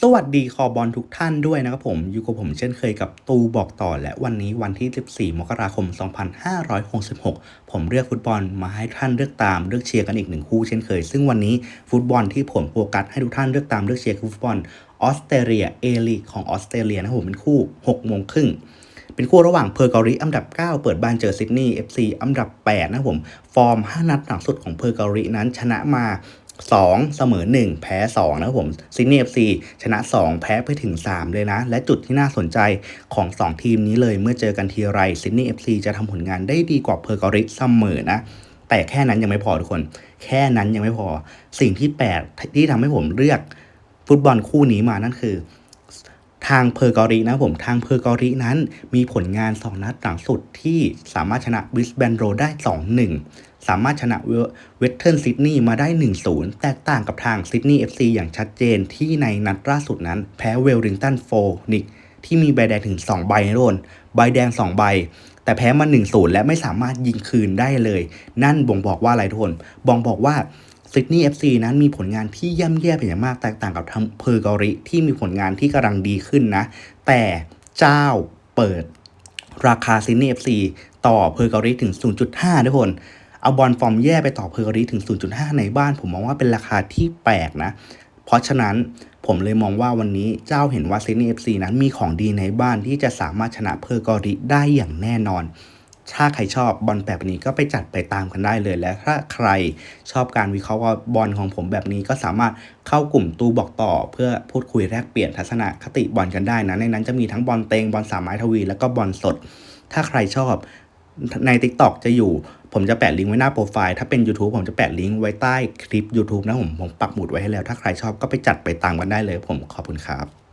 สวัสดีคอบอลทุกท่านด้วยนะครับผมอยู่กับผมเช่นเคยกับตูบอกต่อและวันนี้วันที่ 14 มกราคม 2566 ผมเลือกฟุตบอลมาให้ท่านเลือกตามเลือกเชียร์กันอีกหนึ่งคู่เช่นเคย ซึ่งวันนี้ฟุตบอลที่ผมโฟกัสให้ทุกท่านเลือกตามเลือกเชียร์คือฟุตบอลออสเตรเลียเอลีกของออสเตรเลียนะครับผมเป็นคู่6โมงครึ่งเป็นคู่ระหว่างเพอร์กาหลีอันดับ 9 เปิดบ้านเจอซิดนีย์ FC อันดับ 8 นะผม ฟอร์ม 5 นัดหลังสุดของเพอร์กาหลีนั้นชนะมา 2 เสมอ 1 แพ้ 2 นะครับผมซิดนีย์ FC ชนะ 2 แพ้ไปถึง 3 เลยนะ และจุดที่น่าสนใจของ 2 ทีมนี้เลยเมื่อเจอกันทีไรซิดนีย์ FC จะทำผลงานได้ดีกว่าเพอร์กอริสเสมอนะ แต่แค่นั้นยังไม่พอทุกคน แค่นั้นยังไม่พอ สิ่งที่แปลกที่ทำให้ผมเลือกฟุตบอลคู่นี้มานั่นคือ ทางเพอร์กอรินะผมทางเพอร์กอรินั้น มีผลงาน 2 นัดหลังสุดที่สามารถชนะบิสแบนโรได้ 2-1 สามารถชนะเวสเทิร์นซิดนีย์มาได้ 1-0 แตกต่างกับทางซิดนีย์ FC อย่างชัดเจนที่ในนัดล่าสุดนั้น แพ้เวลลิงตันโฟนิกที่มีใบแดงถึง 2 ใบนโดนใบแดง 2 ใบ แต่แพ้มา1-0 และไม่สามารถยิงคืนได้เลย นั่นบ่งบอกว่าอะไรทุกคนบ่งบอกว่า ซิดนีย์ FC นั้นมีผลงานที่ย่ำแย่เป็นอย่างมากแตกต่างกับทางเพอร์กาหลีที่มีผลงานที่กำลังดีขึ้นนะ แต่เจ้าเปิดราคาซิดนีย์ FC ต่อเพอร์กาหลีถึง 0.5 ทุกคน เอาบอลฟอร์มแย่ไปต่อเพอร์กาหลีถึง 0.5 ในบ้าน ผมมองว่าเป็นราคาที่แปลกนะ เพราะฉะนั้นผมเลยมองว่าวันนี้เจ้าเห็นว่าซิดนีย์ FC นั้นมีของดีในบ้านที่จะสามารถชนะเพอร์กาหลีได้อย่างแน่นอน ถ้าใครชอบบอลแบบนี้ก็ไปจัดไปตามกันได้เลย และถ้าใครชอบการวิเคราะห์บอลของผมแบบนี้ก็สามารถเข้ากลุ่มตูบอกต่อ เพื่อพูดคุยแลกเปลี่ยนทัศนคติบอลกันได้นะในนั้นจะมีทั้งบอลเตงบอลสามไม้ทวี แล้วก็บอลสด ถ้าใครชอบใน TikTok จะอยู่ ผมจะแปะลิงก์ไว้หน้าโปรไฟล์ ถ้าเป็น YouTube ผมจะแปะลิงก์ไว้ใต้คลิป YouTube นะผมผมปักหมุดไว้ให้แล้ว ถ้าใครชอบก็ไปจัดไปตามกันได้เลย ผมขอบคุณครับ